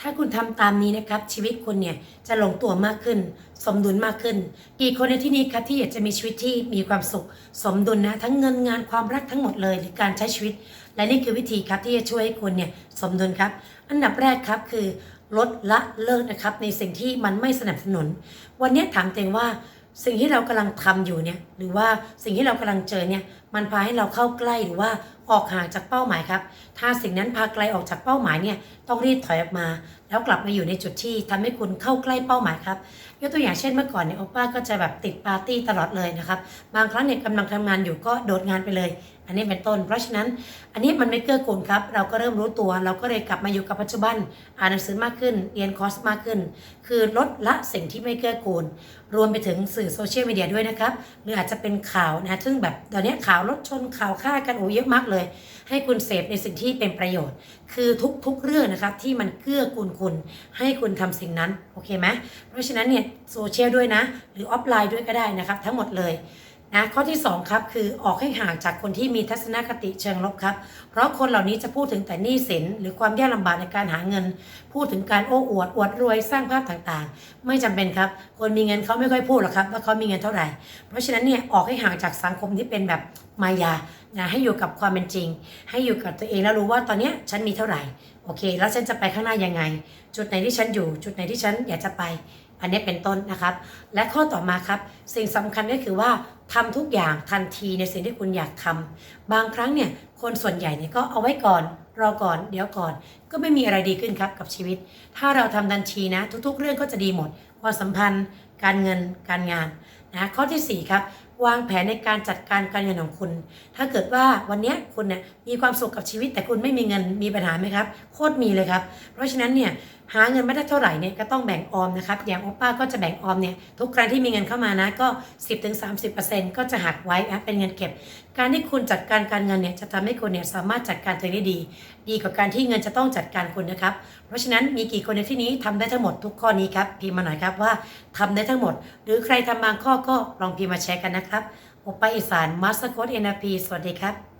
ถ้าคุณทำตามนี้นะครับ ชีวิตคุณเนี่ยจะลงตัวมากขึ้น สมดุลมากขึ้น กี่คนในที่นี้ครับที่อยากจะมีชีวิตที่มีความสุข สมดุลนะทั้งเงินงานความรักทั้งหมดเลยหรือการใช้ชีวิต และนี่คือวิธีครับที่จะช่วยให้คุณเนี่ยสมดุลครับ อันดับแรกครับคือลดละเลิกนะครับ ในสิ่งที่มันไม่สนับสนุน วันนี้ถามเองว่าสิ่งที่เรากำลังทำอยู่เนี่ยหรือว่าสิ่งที่เรากำลังเจอเนี่ย มันพาให้เราเข้าใกล้หรือว่าออกห่างจากเป้าหมายครับ ถ้าสิ่งนั้นพาไกลออกจากเป้าหมายเนี่ยต้องรีบถอยออกมา แล้วกลับมาอยู่ในจุดที่ทำให้คุณเข้าใกล้เป้าหมายครับยกตัวอย่างเช่นเมื่อก่อนเนี่ยโอป้าก็จะแบบติดปาร์ตี้ตลอดเลยนะครับบางครั้งเนี่ยกำลังทำงานอยู่ก็โดดงานไปเลย อันนี้เป็นต้น เพราะฉะนั้น อันนี้มันไม่เกื้อกูลครับ เราก็เริ่มรู้ตัว เราก็เลยกลับมาอยู่กับปัจจุบันอ่านหนังสือมากขึ้นเรียนคอร์สมากขึ้น คือลดละสิ่งที่ไม่เกื้อกูล รวมไปถึงสื่อโซเชียลมีเดียด้วยนะครับหรืออาจจะเป็นข่าวนะซึ่งแบบตอนนี้ข่าวรถชนข่าวฆ่ากันโอ้เยอะมากเลย ให้คุณเสพในสิ่งที่เป็นประโยชน์ คือทุกๆเรื่องนะครับที่มันเกื้อกูลคุณ ให้คุณทำสิ่งนั้นโอเคไหมเพราะฉะนั้นเนี่ยโซเชียลด้วยนะ หรือออฟไลน์ด้วยก็ได้นะครับ ทั้งหมดเลยนะข้อที่ 2 ครับ คือออกให้ห่างจากคนที่มีทัศนคติเชิงลบครับ เพราะคนเหล่านี้จะพูดถึงแต่หนี้สิน หรือความยากลำบากในการหาเงิน พูดถึงการโอ้อวดอวดรวยสร้างภาพต่างๆ ไม่จำเป็นครับ คนมีเงินเขาไม่ค่อยพูดหรอกครับว่าเขามีเงินเท่าไหร่ เพราะฉะนั้นเนี่ยออกให้ห่างจากสังคมที่เป็นแบบ มายานะให้อยู่กับความเป็นจริง ให้อยู่กับตัวเองแล้วรู้ว่าตอนนี้ฉันมีเท่าไหร่โอเค แล้วฉันจะไปข้างหน้ายังไง จุดไหนที่ฉันอยู่ จุดไหนที่ฉันอยากจะไป อันนี้เป็นต้นนะครับ และข้อต่อมาครับ สิ่งสำคัญก็คือว่าทำทุกอย่างทันทีในสิ่งที่คุณอยากทำบางครั้งเนี่ยคนส่วนใหญ่เนี่ยก็เอาไว้ก่อน รอก่อน เดี๋ยวก่อน ก็ไม่มีอะไรดีขึ้นครับกับชีวิต ถ้าเราทำทันทีนะ ทุก ๆ เรื่องก็จะดีหมด ความสัมพันธ์ การเงิน การงานนะข้อที่สี่ครับ วางแผนในการจัดการการเงินของคุณ ถ้าเกิดว่าวันนี้คุณเนี่ยมีความสุขกับชีวิต แต่คุณไม่มีเงินมีปัญหาไหมครับ โคตรมีเลยครับ เพราะฉะนั้นเนี่ยหาเงินไม่ได้เท่าไหร่เนี่ยก็ต้องแบ่งออมนะครับ อย่างโอป้าก็จะแบ่งออมเนี่ยทุกครั้งที่มีเงินเข้ามานะก็ 10-30%ก็จะหักไว้นะเป็นเงินเก็บ การที่คุณจัดการการเงินเนี่ยจะทำให้คุณเนี่ยสามารถจัดการตัวเองได้ดี ดีกว่าการที่เงินจะต้องจัดการคุณนะครับ เพราะฉะนั้นมีกี่คนในที่นี้ทำได้ทั้งหมดทุกข้อนี้ครับพิมพ์มาหน่อยครับว่าทำได้ทั้งหมด หรือใครทำบางข้อก็ลองพิมพ์มาแชร์กันนะครับโอป้าอีสานมาสเตอร์โค้ดเอ็นอพีสวัสดีครับ